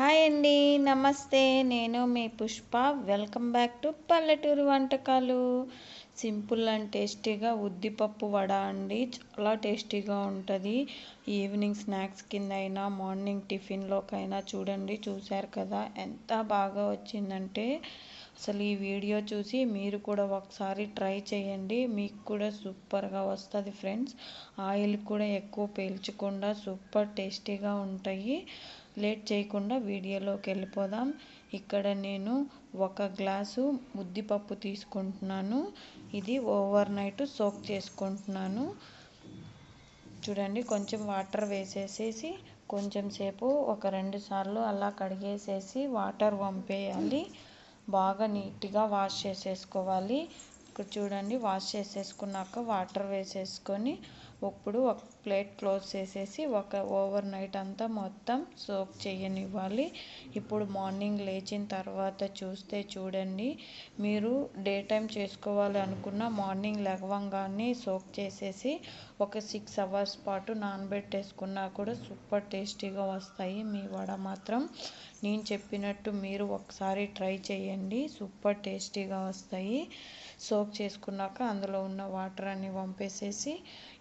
Hi అండి నమస్తే. నేను మీ పుష్ప. వెల్కమ్ బ్యాక్ టు పల్లెటూరు వంటకాలు. సింపుల్ అండ్ టేస్టీగా ఉద్దిపప్పు వడ అండి. చాలా టేస్టీగా ఉంటుంది. ఈవినింగ్ స్నాక్స్ కింద అయినా మార్నింగ్ టిఫిన్లోకైనా చూడండి చూశారు కదా ఎంత బాగా వచ్చిందంటే అసలు ఈ వీడియో చూసి మీరు కూడా ఒకసారి ట్రై చేయండి. మీకు కూడా సూపర్గా వస్తుంది ఫ్రెండ్స్. ఆయిల్ కూడా ఎక్కువ పీల్చకుండా సూపర్ టేస్టీగా ఉంటాయి. లేట్ చేయకుండా వీడియోలోకి వెళ్ళిపోదాం. ఇక్కడ నేను ఒక గ్లాసు ముద్దిపప్పు తీసుకుంటున్నాను. ఇది ఓవర్ నైట్ సోక్ చేసుకుంటున్నాను. చూడండి కొంచెం వాటర్ వేసేసేసి కొంచెం సేపు ఒక రెండు సార్లు అలా కడిగేసేసి వాటర్ పంపేయాలి బాగా నీట్గా వాష్ చేసేసుకోవాలి. ఇక్కడ చూడండి వాష్ చేసేసుకున్నాక వాటర్ వేసేసుకొని ఇప్పుడు ఒక ప్లేట్ క్లోజ్ చేసేసి ఒక ఓవర్ నైట్ అంతా మొత్తం సోక్ చేయనివ్వాలి. ఇప్పుడు మార్నింగ్ లేచిన తర్వాత చూస్తే చూడండి. మీరు డే టైం చేసుకోవాలి అనుకున్న మార్నింగ్ లెగవంగానే సోక్ చేసేసి ఒక సిక్స్ అవర్స్ పాటు నానబెట్టేసుకున్నా కూడా సూపర్ టేస్టీగా వస్తాయి. మీ వడ మాత్రం నేను చెప్పినట్టు మీరు ఒకసారి ట్రై చేయండి. సూపర్ టేస్టీగా వస్తాయి. సోక్ చేసుకున్నాక అందులో ఉన్న వాటర్ అన్ని పంపేసేసి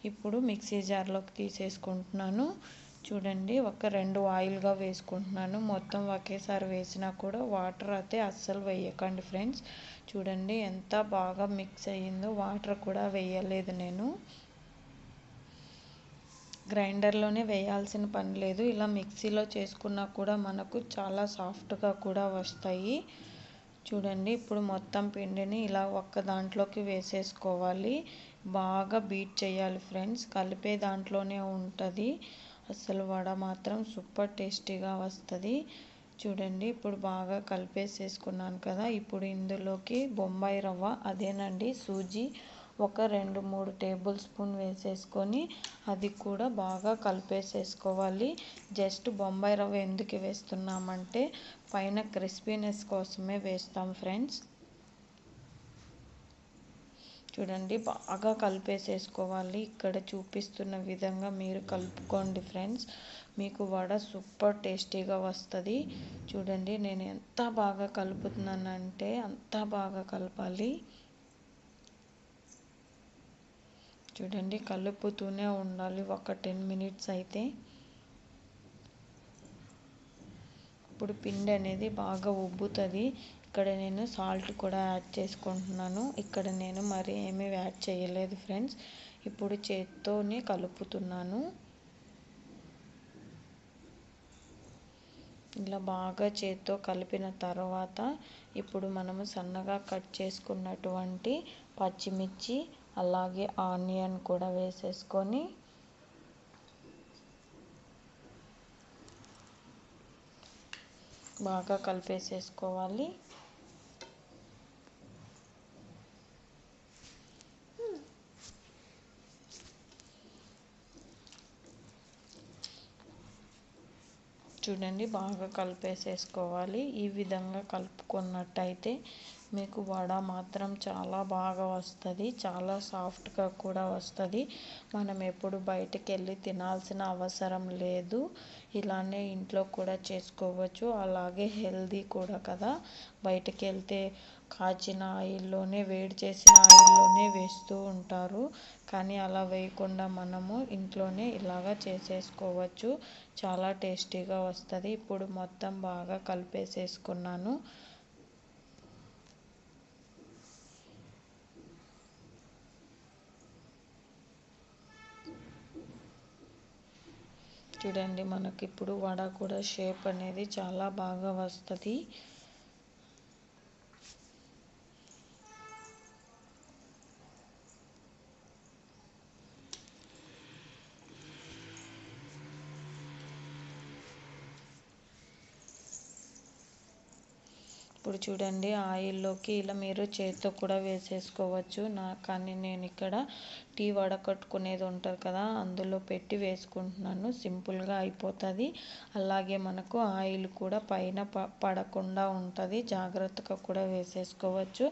ఇప్పుడు ఇప్పుడు మిక్సీ జార్లోకి తీసేసుకుంటున్నాను. చూడండి ఒక రెండు ఆయిల్గా వేసుకుంటున్నాను. మొత్తం ఒకేసారి వేసినా కూడా వాటర్ అయితే అస్సలు వేయకండి ఫ్రెండ్స్. చూడండి ఎంత బాగా మిక్స్ అయ్యిందో వాటర్ కూడా వేయలేదు నేను. గ్రైండర్లోనే వేయాల్సిన పని లేదు. ఇలా మిక్సీలో చేసుకున్నా కూడా మనకు చాలా సాఫ్ట్గా కూడా వస్తాయి. చూడండి ఇప్పుడు మొత్తం పిండిని ఇలా ఒక్క దాంట్లోకి వేసేసుకోవాలి. బాగా బీట్ చేయాలి ఫ్రెండ్స్. కలిపే దాంట్లోనే ఉంటుంది. అసలు వడ మాత్రం సూపర్ టేస్టీగా వస్తుంది. చూడండి ఇప్పుడు బాగా కలిపేసేసుకున్నాను కదా. ఇప్పుడు ఇందులోకి బొంబాయి రవ్వ అదేనండి సూజీ ఒక రెండు మూడు టేబుల్ స్పూన్ వేసేసుకొని అది కూడా బాగా కలిపేసేసుకోవాలి. జస్ట్ బొంబాయి రవ్వ ఎందుకు వేస్తున్నామంటే పైన క్రిస్పీనెస్ కోసమే వేస్తాం ఫ్రెండ్స్. చూడండి బాగా కలిపేసేసుకోవాలి. ఇక్కడ చూపిస్తున్న విధంగా మీరు కలుపుకోండి ఫ్రెండ్స్. మీకు వడ సూపర్ టేస్టీగా వస్తుంది. చూడండి నేను ఎంత బాగా కలుపుతున్నానంటే అంత బాగా కలపాలి. చూడండి కలుపుతూనే ఉండాలి. ఒక టెన్ మినిట్స్ అయితే. ఇప్పుడు పిండి అనేది బాగా ఉబ్బుతుంది. ఇక్కడ నేను సాల్ట్ కూడా యాడ్ చేసుకుంటున్నాను. ఇక్కడ నేను మరి ఏమీ యాడ్ చేయలేదు ఫ్రెండ్స్ ఇప్పుడు చేత్తోనే కలుపుతున్నాను. ఇలా బాగా చేత్తో కలిపిన తర్వాత ఇప్పుడు మనము సన్నగా కట్ చేసుకున్నటువంటి పచ్చిమిర్చి అలాగే ఆనియన్ కూడా వేసేసుకొని బాగా కలిపేసేసుకోవాలి. చూడండి బాగా కలిపేసేసుకోవాలి. ఈ విధంగా కలుపుకున్నట్టయితే మీకు వడ మాత్రం చాలా బాగా వస్తుంది చాలా సాఫ్ట్గా కూడా వస్తుంది. మనం ఎప్పుడు బయటకు వెళ్ళి తినాల్సిన అవసరం లేదు. ఇలానే ఇంట్లో కూడా చేసుకోవచ్చు. అలాగే హెల్దీ కూడా కదా. బయటకు వెళ్తే కాచిన ఆయిల్లోనే వేడి చేసిన ఆయిల్లోనే వేస్తూ ఉంటారు. కానీ అలా వేయకుండా మనము ఇంట్లోనే ఇలాగా చేసేసుకోవచ్చు. చాలా టేస్టీగా వస్తుంది. ఇప్పుడు మొత్తం బాగా కలిపేసేసుకున్నాను. చూడండి మనకి ఇప్పుడు వడ కూడా షేప్ అనేది చాలా బాగా వస్తుంది. ఇప్పుడు చూడండి ఆయిల్లోకి ఇలా మీరు చేత్తో కూడా వేసేసుకోవచ్చు. నా కానీ నేను ఇక్కడ టీ వడకట్టుకునేది ఉంటుంది కదా అందులో పెట్టి వేసుకుంటున్నాను. సింపుల్గా అయిపోతుంది. అలాగే మనకు ఆయిల్ కూడా పైన ప పడకుండా ఉంటుంది. జాగ్రత్తగా కూడా వేసేసుకోవచ్చు.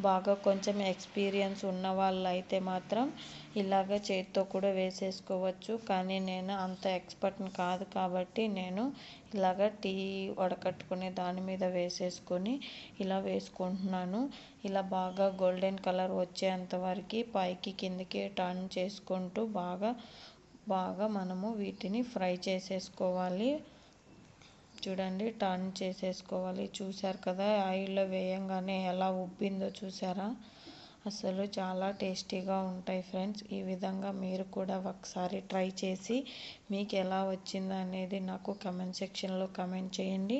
బాగా కొంచెం ఎక్స్పీరియన్స్ ఉన్న వాళ్ళు అయితే మాత్రం ఇలాగ చేతితో కూడా వేసేసుకోవచ్చు. కానీ నేను అంత ఎక్స్పర్ట్ని కాదు కాబట్టి నేను ఇలాగ టీ వడకట్టుకునే దాని మీద వేసేసుకొని ఇలా వేసుకుంటున్నాను. ఇలా బాగా గోల్డెన్ కలర్ వచ్చేంత వరకు పైకి కిందకి టర్న్ చేసుకుంటూ బాగా బాగా మనము వీటిని ఫ్రై చేసేసుకోవాలి. చూడండి టర్న్ చేసేసుకోవాలి. చూసారు కదా ఆయిల్లో వేయంగానే ఎలా ఉబ్బిందో చూసారా అసలు చాలా టేస్టీగా ఉంటాయి ఫ్రెండ్స్. ఈ విధంగా మీరు కూడా ఒకసారి ట్రై చేసి మీకు ఎలా వచ్చిందో అనేది నాకు కమెంట్ సెక్షన్లో కమెంట్ చేయండి.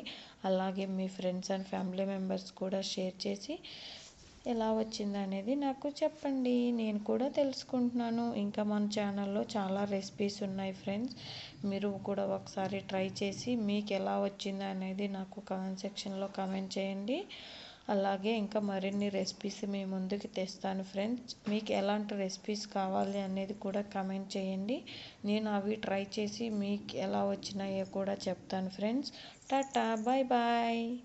అలాగే మీ ఫ్రెండ్స్ అండ్ ఫ్యామిలీ మెంబర్స్ కూడా షేర్ చేసి ఎలా వచ్చింది అనేది నాకు చెప్పండి. నేను కూడా తెలుసుకుంటున్నాను. ఇంకా మన ఛానల్లో చాలా రెసిపీస్ ఉన్నాయి ఫ్రెండ్స్. మీరు కూడా ఒకసారి ట్రై చేసి మీకు ఎలా వచ్చింది అనేది నాకు కామెంట్ సెక్షన్లో కామెంట్ చేయండి. అలాగే ఇంకా మరిన్ని రెసిపీస్ మీ ముందుకు తెస్తాను ఫ్రెండ్స్. మీకు ఎలాంటి రెసిపీస్ కావాలి అనేది కూడా కమెంట్ చేయండి. నేను అవి ట్రై చేసి మీకు ఎలా వచ్చినాయో కూడా చెప్తాను ఫ్రెండ్స్. Tata bye bye.